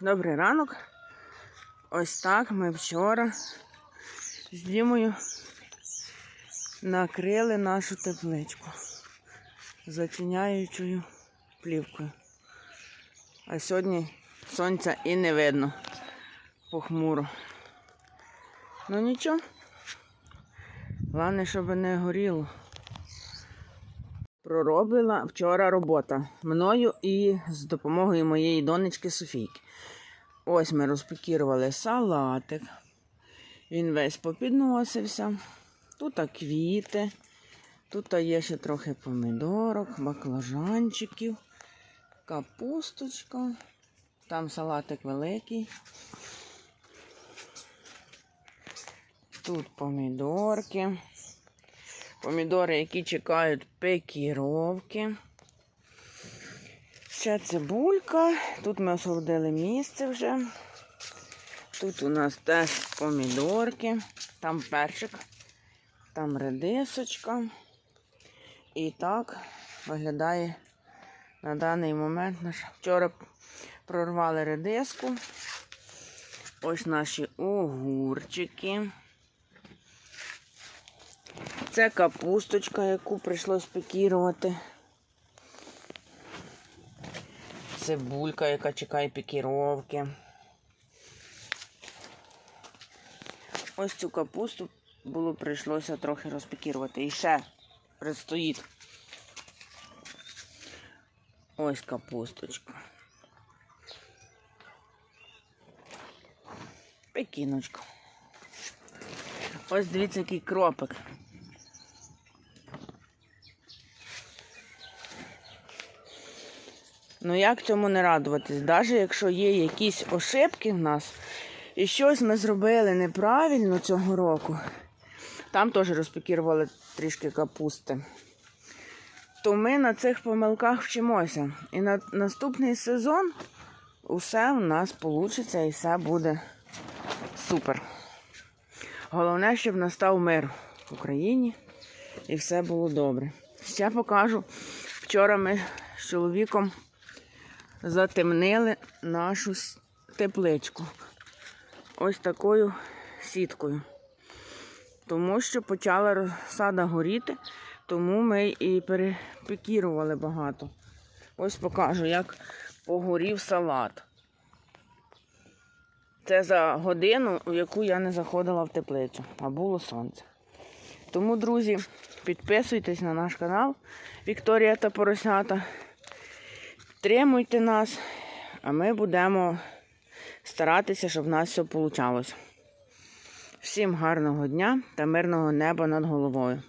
Добрий ранок. Ось так ми вчора з Дімою накрили нашу тепличку затіняючою плівкою. А сьогодні сонця і не видно похмуро. Ну нічого. Головне, щоб не горіло. Пророблена вчора робота мною і з допомогою моєї донечки Софійки. Ось ми розпекірували салатик. Він весь попідносився. Тут квіти. Тут є ще трохи помидорок, баклажанчиків, капусточка. Там салатик великий. Тут помідорки. Помідори, які чекають пекіровки. Ще цибулька. Тут ми освободили місце вже. Тут у нас теж помідорки, там перчик, там редисочка. І так виглядає на даний момент. Вчора прорвали редиску. Ось наші огурчики. Це капусточка, яку прийшлось пекірувати. Цибулька, яка чекає пікіровки. Ось цю капусту було прийшлося трохи розпікірувати. І ще предстоїть ось капусточка. Пекіночка. Ось дивіться, який кропик. Ну як цьому не радуватись? Навіть якщо є якісь ошибки в нас, і щось ми зробили неправильно цього року, там теж розпекірували трішки капусти, то ми на цих помилках вчимося. І на наступний сезон усе у нас вийде і все буде супер. Головне, щоб настав мир в Україні і все було добре. Ще покажу. Вчора ми з чоловіком затемнили нашу тепличку. Ось такою сіткою. Тому що почала розсада горіти, тому ми і перепекірували багато. Ось покажу, як погорів салат. Це за годину, у яку я не заходила в теплицю, а було сонце. Тому, друзі, підписуйтесь на наш канал Вікторія та Поросята. Підтримуйте нас, а ми будемо старатися, щоб в нас все вийшло. Всім гарного дня та мирного неба над головою.